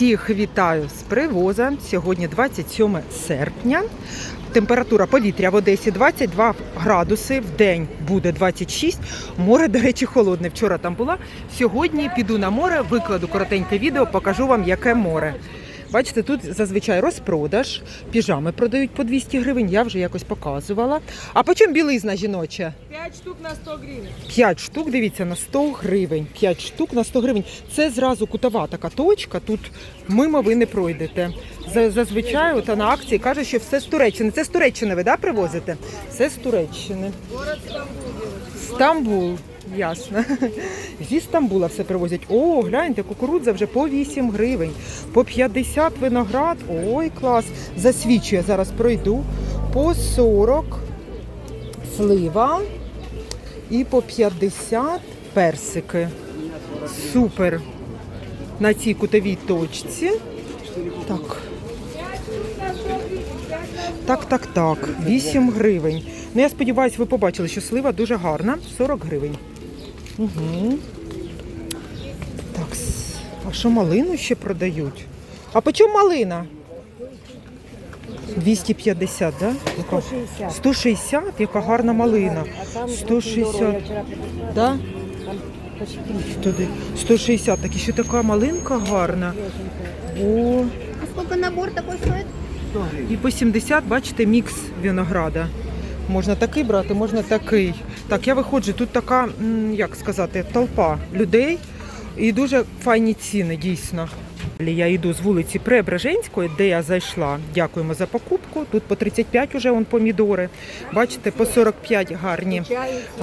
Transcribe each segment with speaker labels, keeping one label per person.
Speaker 1: Всіх вітаю з привоза. Сьогодні 27 серпня. Температура повітря в Одесі 22 градуси. В день буде 26. Море, до речі, холодне. Вчора там була. Сьогодні піду на море, викладу коротеньке відео, покажу вам, яке море. Бачите, тут зазвичай розпродаж. Піжами продають по 200 гривень. Я вже якось показувала. А по чому білизна жіноча?
Speaker 2: 5 штук на 100 гривен.
Speaker 1: 5 штук, дивіться, на 100 гривень. 5 штук на 100 гривень. Це зразу кутова така точка. Тут мимо ви не пройдете. Зазвичай от на акції каже, що все з Туреччини. Це з Туреччини ви да, привозите? Це з Туреччини.
Speaker 2: Город Стамбул.
Speaker 1: Стамбул. Ясно. Зі Стамбула все привозять. О, гляньте, кукурудза вже по 8 гривень, по 50 виноград. Ой, клас. Засвічує, зараз пройду. По 40 слива і по 50 персики. Супер. На цій кутовій точці. Так. Так, так, так. 8 гривень. Ну, я сподіваюся, ви побачили, що слива дуже гарна. 40 гривень. Угу. Так, а що малину ще продають? А по чому малина? 250, да? Яка?
Speaker 2: 160.
Speaker 1: 160, яка гарна малина. 160.
Speaker 2: очень дорого. Я вчера пришла,
Speaker 1: Да?
Speaker 2: там почти 300.
Speaker 1: Туди. 160, так і ще така малинка гарна. О,
Speaker 3: А сколько набор такой стоит?
Speaker 1: І по 70, бачите, мікс винограда. Можна такий брати, можна такий. Так, я виходжу, тут така, як сказати, толпа людей і дуже файні ціни, дійсно. Я йду з вулиці Преображенської, де я зайшла. Дякуємо за покупку. Тут по 35 уже вон помідори. Бачите, по 45 гарні.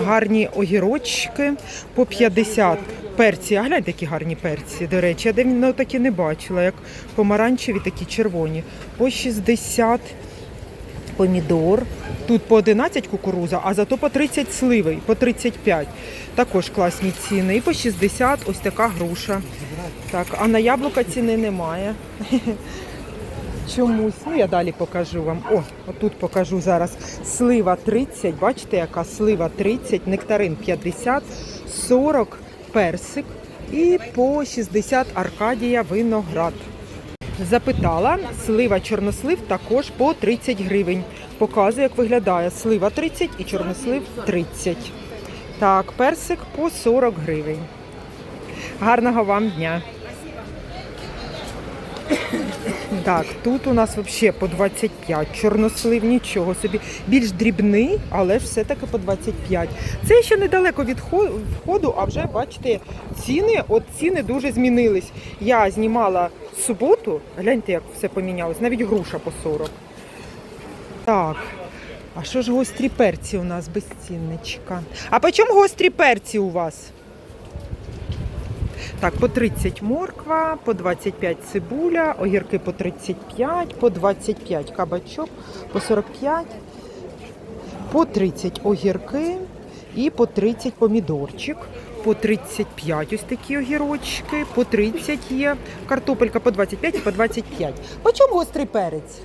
Speaker 1: Гарні огірочки, по 50 перці. А гляньте, які гарні перці, до речі. Я давно такі не бачила, як помаранчеві, такі червоні. По 60 помідор. Тут по 11 кукуруза, а зато по 30 сливи, по 35. Також класні ціни. І по 60 ось така груша. Так, а на яблука ціни немає. Чомусь. Ну, я далі покажу вам. О, отут покажу зараз. Слива 30, бачите, яка слива 30, нектарин 50, 40 персик і по 60 Аркадія виноград. Запитала, слива чорнослив також по 30 гривень. Показую, як виглядає. Слива 30 і чорнослив 30. Так, персик по 40 гривень. Гарного вам дня. Так, тут у нас взагалі по 25. Чорнослив, нічого собі. Більш дрібний, але ж все-таки по 25. Це ще недалеко від хо- входу, а вже бачите, ціни, от ціни дуже змінились. Я знімала суботу, гляньте, як все помінялось, навіть груша по 40. Так. А що ж гострі перці у нас без цінничка? А по чому гострі перці у вас? Так, по 30 морква, по 25 цибуля, огірки по 35, по 25 кабачок, по 45, по 30 огірки і по 30 помідорчик, по 35 ось такі огірочки, по 30 є, картопелька по 25 і по 25. По чому гострий перець?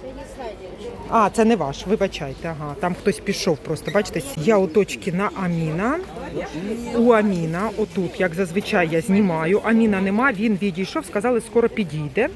Speaker 1: А, це не ваш, вибачайте, ага. Там хтось пішов просто. Бачите, я у точки на Аміна. У Аміна, отут, як зазвичай я знімаю. Аміна нема, він відійшов, сказали, скоро підійде.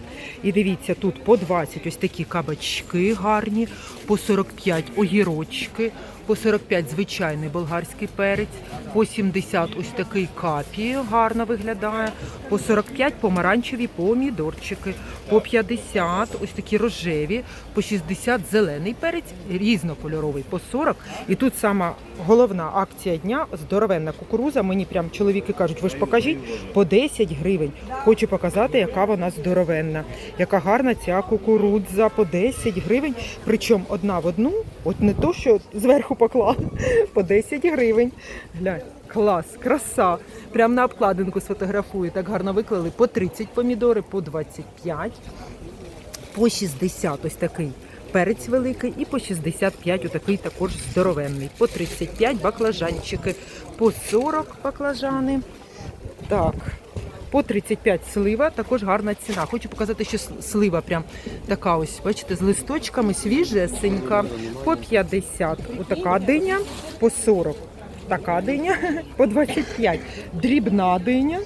Speaker 1: І дивіться, тут по 20 ось такі кабачки гарні, по 45 огірочки, по 45 звичайний болгарський перець, по 70 ось такий капі гарно виглядає, по 45 помаранчеві помідорчики, по 50 ось такі рожеві, по 60 зелений перець, різнокольоровий, по 40. І тут сама головна акція дня здоровенна кукуруза. Мені прям чоловіки кажуть, ви ж покажіть по 10 гривень. Хочу показати, яка вона здоровенна, яка гарна ця кукурудза по 10 гривень. Причому одна в одну, от не то, що зверху поклала, по 10 гривень. Глянь, клас, краса. Прям на обкладинку сфотографую. Так гарно виклали. По 30 помідори, по 25, по 60 ось такий. Перець великий і по 65 отакий також здоровенний. По 35 баклажанчики, по 40 баклажани. Так, по 35 слива, також гарна ціна. Хочу показати, що слива прям така ось, бачите, з листочками, свіжесенька, по 50. Отака диня, по 40. Така диня по 25, дрібна диня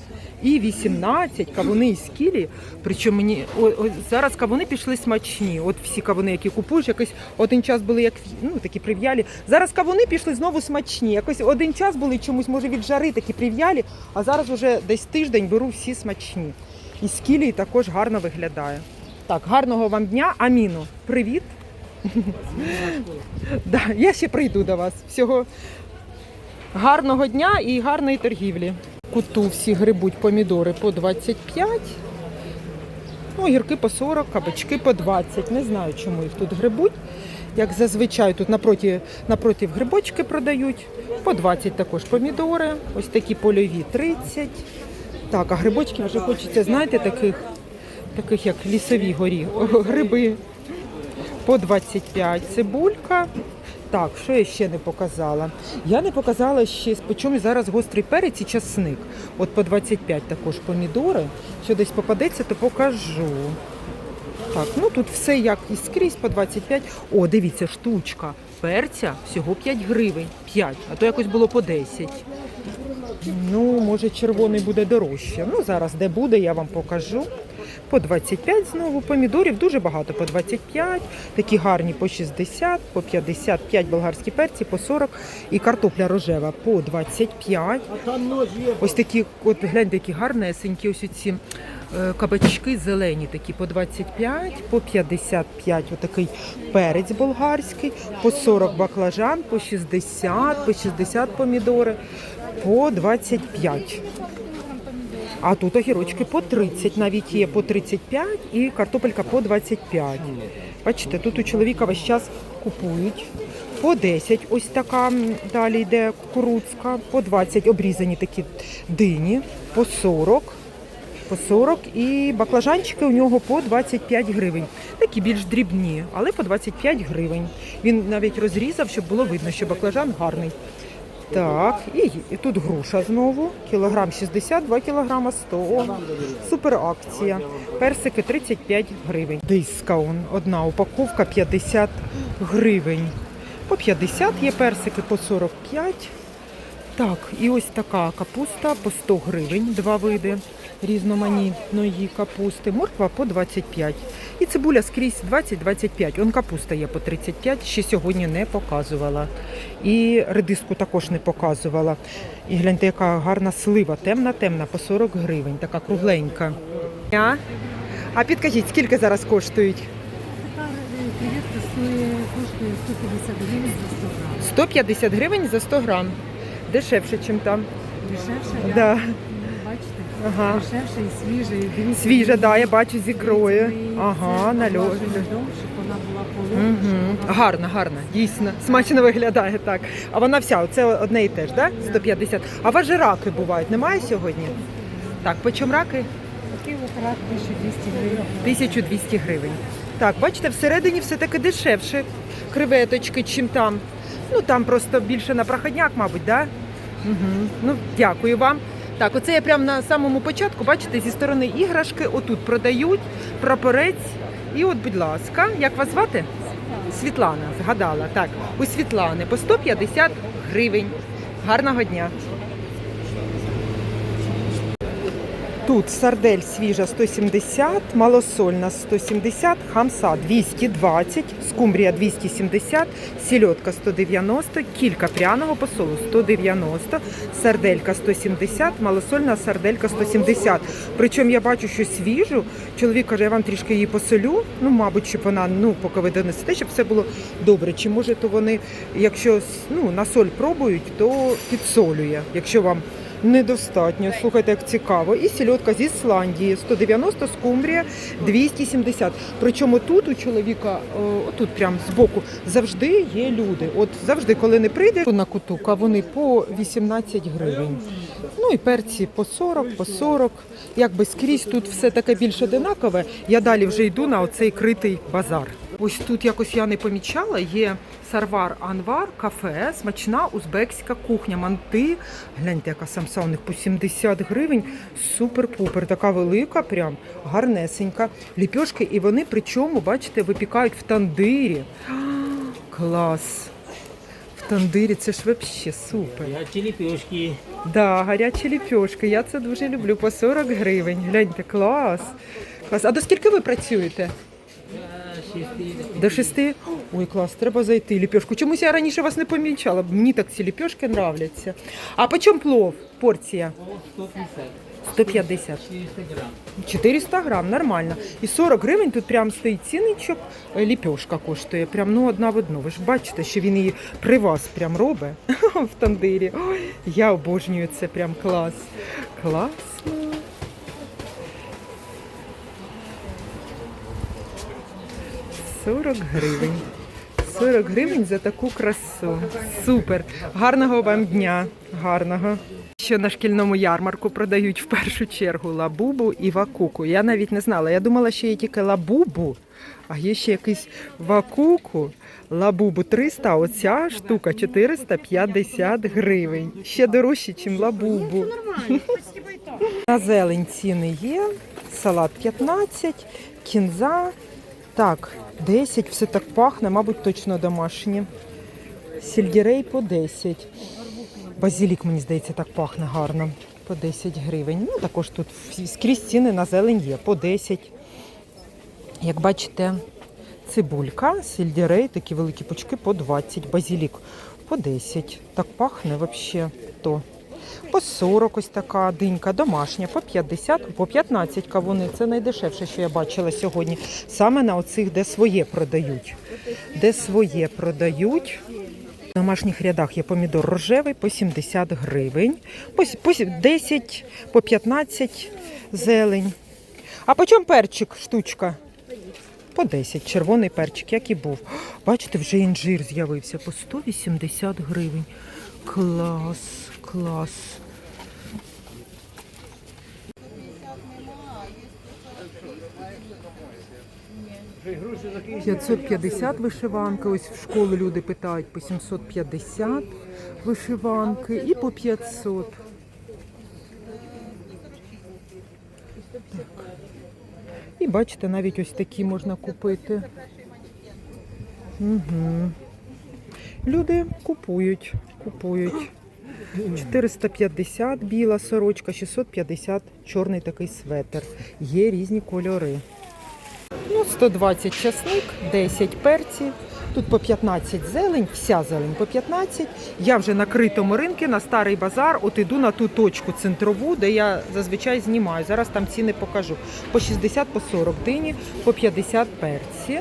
Speaker 1: і 18 кавуни із кілі. Причому мені о, о, зараз кавуни пішли смачні. От всі кавуни, які купуєш, якось один час були як ну такі прив'ялі. Зараз кавуни пішли знову смачні. Якось один час були чомусь, може від жари такі прив'ялі, а зараз уже десь тиждень беру всі смачні. І з кілі також гарно виглядає. Так, гарного вам дня, Аміно. Привіт. Да, я ще прийду до вас. Всього гарного дня і гарної торгівлі. Куту всі грибуть помідори по 25. Ну, огірки по 40, кабачки по 20. Не знаю, чому їх тут грибуть. Як зазвичай тут напроти, напроти грибочки продають. По 20 також помідори. Ось такі польові 30. Так, а грибочки вже хочеться, знаєте, таких, таких як лісові горі. Гриби по 25 цибулька. Так, що я ще не показала? Я не показала ще по чому зараз гострий перець і часник. От по 25 також помідори. Що десь попадеться, то покажу. Так, ну тут все як і скрізь по 25. О, дивіться, штучка. Перця всього 5 гривень. 5, а то якось було по 10. Ну, може, червоний буде дорожче. Ну, зараз де буде, я вам покажу. По 25 знову помідорів дуже багато, по 25, такі гарні по 60, по 55 болгарські перці, по 40 і картопля рожева по 25. Ось такі, от гляньте, які гарнесенькі, ось ці е, кабачки зелені такі по 25, по 55 отакий перець болгарський, по 40 баклажан, по 60, по 60 помідори, по 25. А тут огірочки по 30, навіть є по 35 і картопелька по 25. Бачите, тут у чоловіка весь час купують. По 10 ось така далі йде кукурудзка, по 20 обрізані такі дині, по 40. По 40 і баклажанчики у нього по 25 гривень. Такі більш дрібні, але по 25 гривень. Він навіть розрізав, щоб було видно, що баклажан гарний. Так, і, і тут груша знову. Кілограм 60, 2 кілограма 100. Супер акція. Персики 35 гривень. Дискаун. Одна упаковка 50 гривень. По 50 є персики, по 45. Так, і ось така капуста по 100 гривень, два види різноманітної капусти. Морква по 25. І цибуля скрізь 20-25. Он капуста є по 35, ще сьогодні не показувала. І редиску також не показувала. І гляньте, яка гарна слива, темна-темна, по 40 гривень, така кругленька. А, а підкажіть, скільки зараз коштують?
Speaker 2: Креветка коштує 150 гривень за 100 грам.
Speaker 1: 150 гривень за 100 грам. Дешевше, ніж там.
Speaker 2: Дешевше,
Speaker 1: Да. Ага.
Speaker 2: Дешевше і свіже. І дивіться,
Speaker 1: Свіжа, да, я бачу з ікрою. Ага, на льоду.
Speaker 2: щоб вона була полона.
Speaker 1: Угу. Гарна, гарна, дійсно. Смачно виглядає так. А вона вся, це одне і те ж, да? 150. А у вас же раки бувають, немає сьогодні? Так, по чому раки?
Speaker 2: Такий от рак 1200 гривень.
Speaker 1: 1200 гривень. Так, бачите, всередині все таки дешевше креветочки, чим там. Ну там просто більше на проходняк, мабуть, да? Угу. Ну, дякую вам. Так, оце я прямо на самому початку, бачите, зі сторони іграшки отут продають прапорець. І от, будь ласка, як вас звати? Світлана, згадала. Так, у Світлани по 150 гривень. Гарного дня. Тут сардель свіжа 170, малосольна 170, хамса 220, скумбрія 270, сільотка 190, кілька пряного посолу 190, сарделька 170, малосольна сарделька 170. Причому я бачу, що свіжу. Чоловік каже, я вам трішки її посолю. Ну, мабуть, щоб вона, ну, поки ви донесете, щоб все було добре. Чи може то вони, якщо ну, на соль пробують, то підсолює, якщо вам недостатньо. Слухайте, як цікаво. І сільотка з Ісландії 190, скумбрія 270. Причому тут у чоловіка, тут прям збоку, завжди є люди. От завжди, коли не прийде на куту, вони по 18 гривень. Ну і перці по 40, по 40. Якби скрізь тут все таке більш одинакове. Я далі вже йду на оцей критий базар. Ось тут якось я не помічала, є Сарвар Анвар, кафе, смачна узбекська кухня, манти. Гляньте, яка самса у них по 70 гривень. Супер-пупер, така велика, прям гарнесенька. Ліпьошки, і вони причому, бачите, випікають в тандирі. Клас! В тандирі, це ж взагалі супер.
Speaker 4: Гарячі ліпешки.
Speaker 1: Да, гарячі ліпьошки. Я це дуже люблю. По 40 гривень. Гляньте, клас. клас. А до скільки ви працюєте? До шести? Ой, клас, треба зайти. Ліпешку. Чомусь я раніше вас не помічала. Мені так ці ліпешки нравляться. А по чому плов? Порція?
Speaker 4: 150. 400 грам,
Speaker 1: нормально. І 40 гривень тут прям стоїть ціничок. Е, ліпешка коштує. Прям ну одна в одну. Ви ж бачите, що він її при вас прям робить в тандирі. Ой, я обожнюю це прям клас. Клас. 40 гривень. 40 гривень за таку красу. Супер! Гарного вам дня! Гарного! Що на шкільному ярмарку продають в першу чергу лабубу і вакуку. Я навіть не знала. Я думала, що є тільки лабубу, а є ще якийсь вакуку. Лабубу 300, оця штука 450 гривень. Ще дорожче, ніж лабубу. На зелень ціни є, салат 15, кінза. Так, 10, все так пахне, мабуть, точно домашнє. Сельдерей по 10. Базилік, мені здається, так пахне гарно. По 10 гривень. Ну, також тут скрізь ціни на зелень є, по 10. Як бачите, цибулька, сельдерей, такі великі пучки по 20, базилік по 10. Так пахне взагалі то. По 40 ось така динька домашня, по 50, по 15 кавуни. Це найдешевше, що я бачила сьогодні. Саме на оцих, де своє продають. Де своє продають. В домашніх рядах є помідор рожевий по 70 гривень, по, по 10, по 15 зелень. А по чому перчик штучка? По 10. Червоний перчик, як і був. Бачите, вже інжир з'явився по 180 гривень. Клас, клас.
Speaker 4: Груші
Speaker 1: 550 вишиванки. Ось в школу люди питають по 750 вишиванки і по 500. Так. І бачите, навіть ось такі можна купити. Угу. Люди купують, купують. 450 біла сорочка, 650 чорний такий светр. Є різні кольори. Ну, 120 часник, 10 перців. Тут по 15 зелень, вся зелень по 15. Я вже на критому ринку, на старий базар. От іду на ту точку центрову, де я зазвичай знімаю. Зараз там ціни покажу. По 60, по 40 дині, по 50 перці.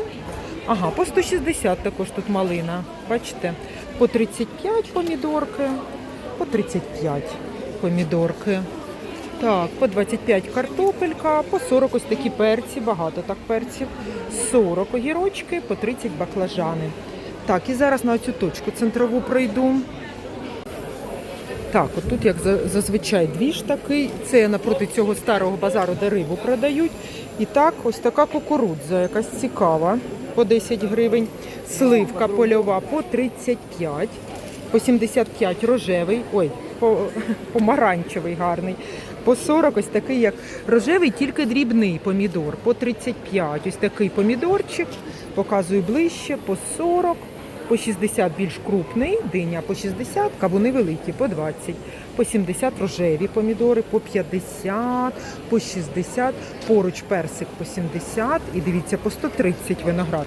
Speaker 1: Ага, по 160 також тут малина. Бачите? По 35 помідорки, по 35 помідорки. Так, по 25 картопелька, по 40 ось такі перці, багато так перців. 40 огірочки, по 30 баклажани. Так, і зараз на цю точку центрову пройду. Так, от тут, як за- зазвичай, двіж такий. Це напроти цього старого базару, де рибу продають. І так, ось така кукурудза, якась цікава, по 10 гривень. Сливка польова по 35, по 75 рожевий, ой, по, помаранчевий гарний. По 40 ось такий, як рожевий, тільки дрібний помідор. По 35 ось такий помідорчик, показую ближче, по 40, по 60 більш крупний, диня по 60, кавуни великі по 20, по 70 рожеві помідори, по 50, по 60, поруч персик по 70 і дивіться, по 130 виноград.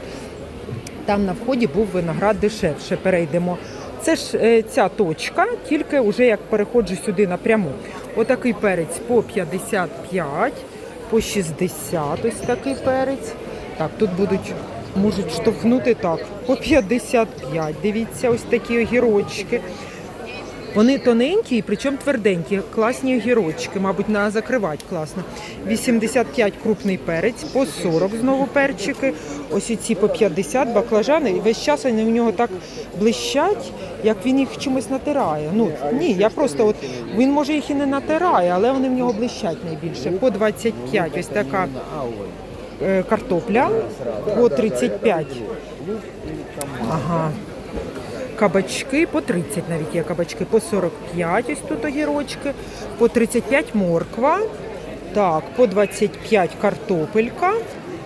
Speaker 1: Там на вході був виноград дешевше. Перейдемо. Це ж е, ця точка, тільки вже як переходжу сюди напряму. Отакий перець по 55, по 60 ось такий перець. Так, тут будуть, можуть штовхнути так, по 55. Дивіться, ось такі огірочки. Вони тоненькі, причому тверденькі, класні огірочки, мабуть, на закривати класно. 85 крупний перець, по 40 знову перчики. Ось ці по 50 баклажани. І весь час вони в нього так блищать, як він їх чимось натирає. Ну ні, я просто от він може їх і не натирає, але вони в нього блищать найбільше. По 25 ось така е, картопля, по 35. Ага. Кабачки по 30 навіть є кабачки, по 45 ось тут огірочки, по 35 морква, так, по 25 картопелька,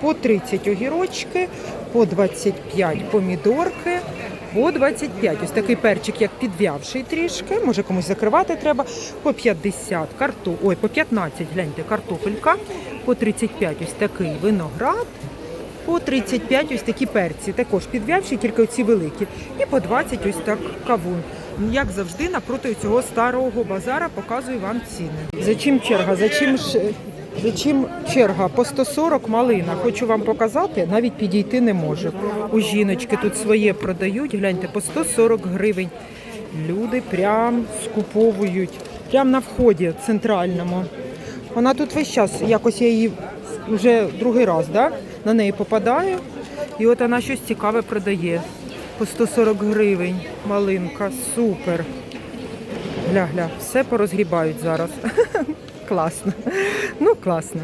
Speaker 1: по 30 огірочки, по 25 помідорки, по 25. Ось такий перчик, як підв'явший трішки, може комусь закривати треба, по 50 карту, ой, по 15, гляньте, картопелька, по 35 ось такий виноград, по 35 ось такі перці, також підв'явші, тільки оці великі. І по 20 ось так кавун. Як завжди, напроти цього старого базара показую вам ціни. За чим черга? За чим за чим черга? По 140 малина. Хочу вам показати, навіть підійти не можу. У жіночки тут своє продають, гляньте, по 140 гривень. Люди прям скуповують, прям на вході центральному. Вона тут весь час, якось я її вже другий раз да, на неї попадаю. І от вона щось цікаве продає. По 140 гривень. Малинка. Супер. Гля-гля, все порозгрібають зараз. класно. Ну, класно.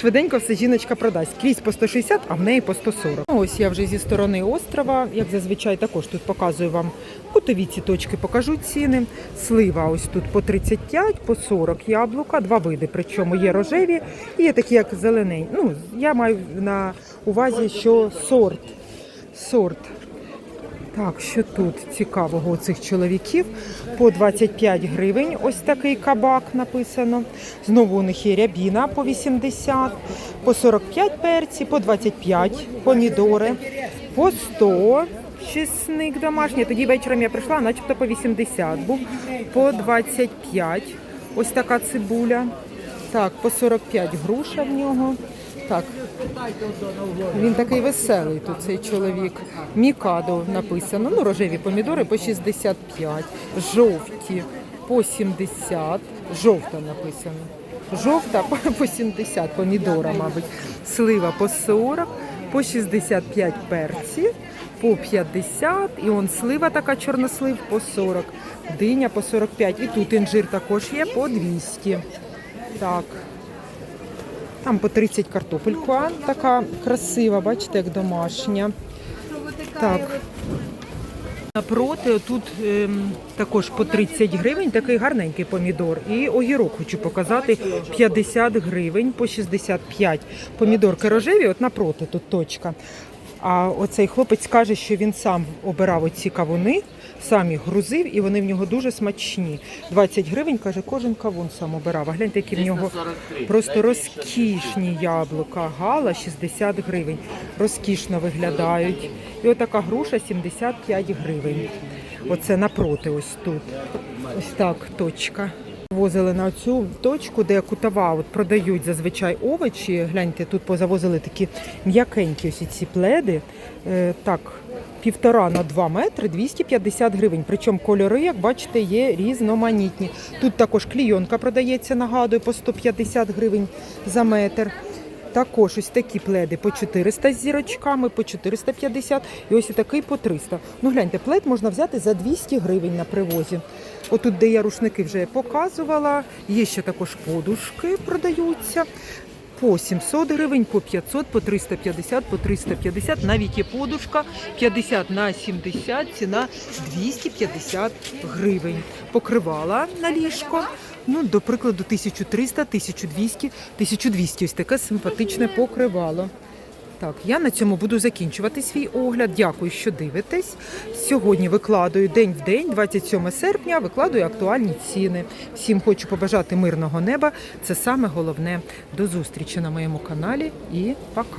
Speaker 1: Швиденько все жіночка продасть. Крізь по 160, а в неї по 140. Ну, Ось я вже зі сторони острова, як зазвичай також тут показую вам кутові ці точки, покажу ціни. Слива ось тут по 35, по 40 яблука, два види. Причому є рожеві і є такі, як зелені. Ну, я маю на увазі, що сорт. Сорт. Так, що тут цікавого у цих чоловіків? По 25 гривень ось такий кабак написано. Знову у них є рябіна по 80, по 45 перці, по 25 помідори, по 100 чесник домашній. Тоді вечором я прийшла, начебто по 80 був, по 25 ось така цибуля. Так, по 45 груша в нього. Так, він такий веселий тут цей чоловік. Мікадо написано. Ну, рожеві помідори по 65, жовті по 70, жовта написано. Жовта по 70 помідора, мабуть. Слива по 40, по 65 перці, по 50. І он слива така чорнослив по 40, диня по 45. І тут інжир також є по 200. Так. Там по 30 картопелька така красива, бачите, як домашня. Так. Напроти тут ем, також по 30 гривень такий гарненький помідор. І огірок хочу показати 50 гривень по 65. Помідорки рожеві, от напроти тут точка. А оцей хлопець каже, що він сам обирав оці кавуни, сам їх грузив, і вони в нього дуже смачні. 20 гривень, каже, кожен кавун сам обирав. А гляньте, які в нього просто розкішні яблука. Гала 60 гривень. Розкішно виглядають. І отака груша 75 гривень. Оце напроти, ось тут. Ось так, точка. Возили на цю точку, де кутова от продають зазвичай овочі. Гляньте, тут позавозили такі м'якенькі ось ці пледи. Е, так, півтора на два метри 250 гривень. Причому кольори, як бачите, є різноманітні. Тут також клійонка продається, нагадую, по 150 гривень за метр. Також ось такі пледи по 400 з зірочками, по 450 і ось такий по 300. Ну гляньте, плед можна взяти за 200 гривень на привозі. Отут, де я рушники вже показувала, є ще також подушки продаються. По 700 гривень, по 500, по 350, по 350, навіть є подушка 50 на 70, ціна 250 гривень. Покривала на ліжко, ну, до прикладу, 1300, 1200, 1200. Ось таке симпатичне покривало. Так, я на цьому буду закінчувати свій огляд. Дякую, що дивитесь. Сьогодні викладаю день в день, 27 серпня, викладаю актуальні ціни. Всім хочу побажати мирного неба. Це саме головне. До зустрічі на моєму каналі і пока.